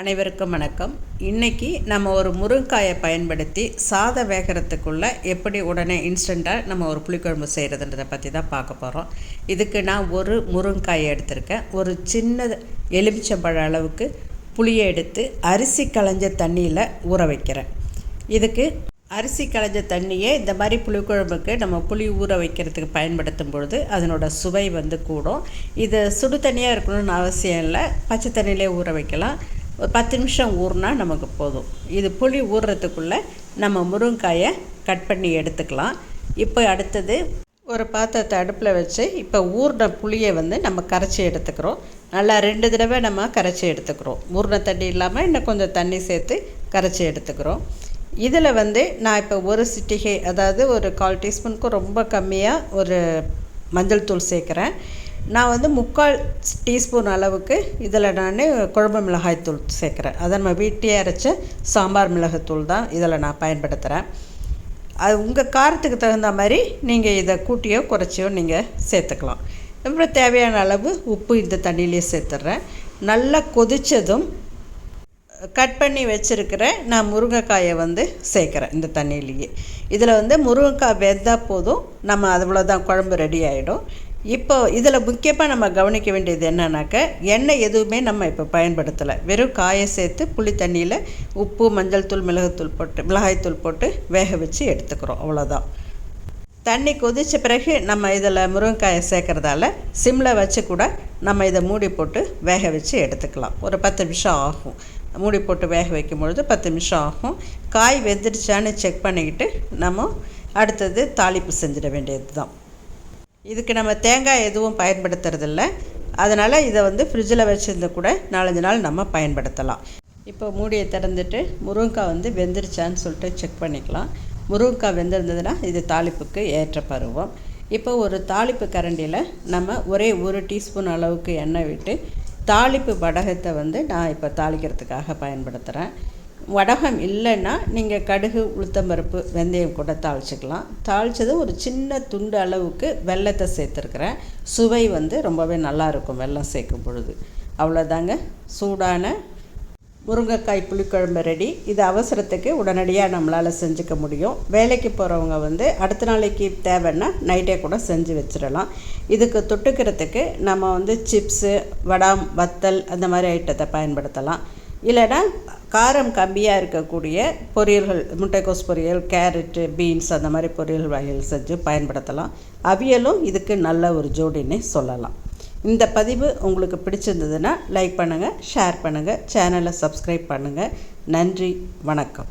அனைவருக்கும் வணக்கம். இன்றைக்கி நம்ம ஒரு முருங்காயை பயன்படுத்தி சாதம் வேகிறதுக்குள்ளே எப்படி உடனே இன்ஸ்டண்ட்டாக நம்ம ஒரு புளிக்குழம்பு செய்கிறதுன்றதை பற்றி தான் பார்க்க போகிறோம் இதுக்கு நான் ஒரு முருங்காயை எடுத்திருக்கேன். ஒரு சின்ன எலுமிச்சம்பழ அளவுக்கு புளியை எடுத்து அரிசி களைஞ்ச தண்ணியில் ஊற வைக்கிறேன். இதுக்கு அரிசி களைஞ்ச தண்ணியே இந்த மாதிரி புளிக்குழம்புக்கு நம்ம புளி ஊற வைக்கிறதுக்கு பயன்படுத்தும் பொழுது அதனோட சுவை வந்து கூடும். இது சுடு தண்ணியாக இருக்கணும்னு அவசியம் இல்லை. பச்சை தண்ணியிலே ஊற வைக்கலாம். ஒரு பத்து நிமிஷம் ஊறினா நமக்கு போதும். இது புளி ஊறுறதுக்குள்ளே நம்ம முருங்காயை கட் பண்ணி எடுத்துக்கலாம். இப்போ அடுத்தது ஒரு பாத்திரத்தை அடுப்பில் வச்சு இப்போ ஊறின புளியை வந்து நம்ம கரைச்சி எடுத்துக்கிறோம். நல்லா ரெண்டு தடவை நம்ம கரைச்சி எடுத்துக்கிறோம். ஊர்ன தண்ணி இல்லாமல் இன்னும் கொஞ்சம் தண்ணி சேர்த்து கரைச்சி எடுத்துக்கிறோம். இதில் வந்து நான் இப்போ ஒரு சிட்டிகை அதாவது ஒரு கால் டீஸ்பூனுக்கும் ரொம்ப கம்மியாக ஒரு மஞ்சள் தூள் சேர்க்குறேன். நான் வந்து முக்கால் டீஸ்பூன் அளவுக்கு இதில் நான் குழம்பு மிளகாய் தூள் சேர்க்குறேன். அதை நம்ம வீட்டிலே அரைச்ச சாம்பார் மிளகாய்த்தூள் தான் இதில் நான் பயன்படுத்துகிறேன் அது உங்கள் காரத்துக்கு தகுந்த மாதிரி நீங்கள் இதை கூட்டியோ குறைச்சியோ நீங்கள் சேர்த்துக்கலாம். அப்புறம் தேவையான அளவு உப்பு இந்த தண்ணியிலே சேர்த்துட்றேன் நல்லா கொதித்ததும் கட் பண்ணி வச்சுருக்கிற நான் முருங்கைக்காயை வந்து சேர்க்குறேன் இந்த தண்ணியிலேயே. இதில் வந்து முருங்கைக்காய் வெந்தால் போதும். நம்ம அதுபோல் தான் குழம்பு ரெடி ஆகிடும் இப்போ இதில் முக்கியமாக நம்ம கவனிக்க வேண்டியது என்னன்னாக்க எண்ணெய் எதுவுமே நம்ம இப்போ பயன்படுத்தலை. வெறும் காயை சேர்த்து புளி தண்ணியில் உப்பு மஞ்சள் தூள் மிளகுத்தூள் போட்டு மிளகாய்த்தூள் போட்டு வேக வச்சு எடுத்துக்கிறோம். அவ்வளோதான். தண்ணி கொதித்த பிறகு நம்ம இதில் முருங்கைக்காயை சேர்க்குறதால சிம்மில் வச்சு கூட நம்ம இதை மூடி போட்டு வேக வச்சு எடுத்துக்கலாம். ஒரு பத்து நிமிஷம் ஆகும். மூடி போட்டு வேக வைக்கும் பொழுது பத்து நிமிஷம் ஆகும். காய் வெந்துடுச்சான்னு செக் பண்ணிக்கிட்டு நம்ம அடுத்தது தாளிப்பு செஞ்சிட வேண்டியது தான். இதுக்கு நம்ம தேங்காய் எதுவும் பயன்படுத்துறதில்ல. அதனால் இதை வந்து ஃப்ரிட்ஜில் வச்சுருந்து கூட நாலஞ்சு நாள் நம்ம பயன்படுத்தலாம். இப்போ மூடியை திறந்துட்டு முருங்கைக்காய் வந்து வெந்துருச்சான்னு சொல்லிட்டு செக் பண்ணிக்கலாம். முருங்கைக்காய் வெந்திருந்ததுன்னா இது தாளிப்புக்கு ஏற்ற பருவம். இப்போ ஒரு தாளிப்பு கரண்டியில் நம்ம ஒரே ஒரு டீஸ்பூன் அளவுக்கு எண்ணெய் விட்டு தாளிப்பு படகத்தை வந்து நான் இப்போ தாளிக்கிறதுக்காக பயன்படுத்துகிறேன் வடகம் இல்லைன்னா நீங்கள் கடுகு உளுத்தம்பருப்பு வெந்தயம் கூட தாளிச்சிக்கலாம். தாளித்தது ஒரு சின்ன துண்டு அளவுக்கு வெள்ளத்தை சேர்த்துருக்குறேன். சுவை வந்து ரொம்பவே நல்லாயிருக்கும் வெள்ளம் சேர்க்கும் பொழுது. அவ்வளோதாங்க சூடான முருங்கைக்காய் புளிக்குழம்பு ரெடி. இது அவசரத்துக்கு உடனடியாக நம்மளால் செஞ்சுக்க முடியும். வேலைக்கு போகிறவங்க வந்து அடுத்த நாளைக்கு தேவைன்னா நைட்டே கூட செஞ்சு வச்சிடலாம். இதுக்கு தொட்டுக்கிறதுக்கு நம்ம வந்து சிப்ஸு வடாம் வத்தல் அந்த மாதிரி ஐட்டத்தை பயன்படுத்தலாம். இல்லைன்னா காரம் கம்மியாக இருக்கக்கூடிய பொரியல்கள் முட்டைக்கோஸ் பொரியல் கேரட்டு பீன்ஸ் அந்த மாதிரி பொரியல் வகைகள் செஞ்சு பயன்படுத்தலாம். அவியலும் இதுக்கு நல்ல ஒரு ஜோடின்னே சொல்லலாம். இந்த பதிவு உங்களுக்கு பிடிச்சிருந்ததுன்னா லைக் பண்ணுங்கள் ஷேர் பண்ணுங்கள் சேனலை சப்ஸ்கிரைப் பண்ணுங்கள் நன்றி வணக்கம்.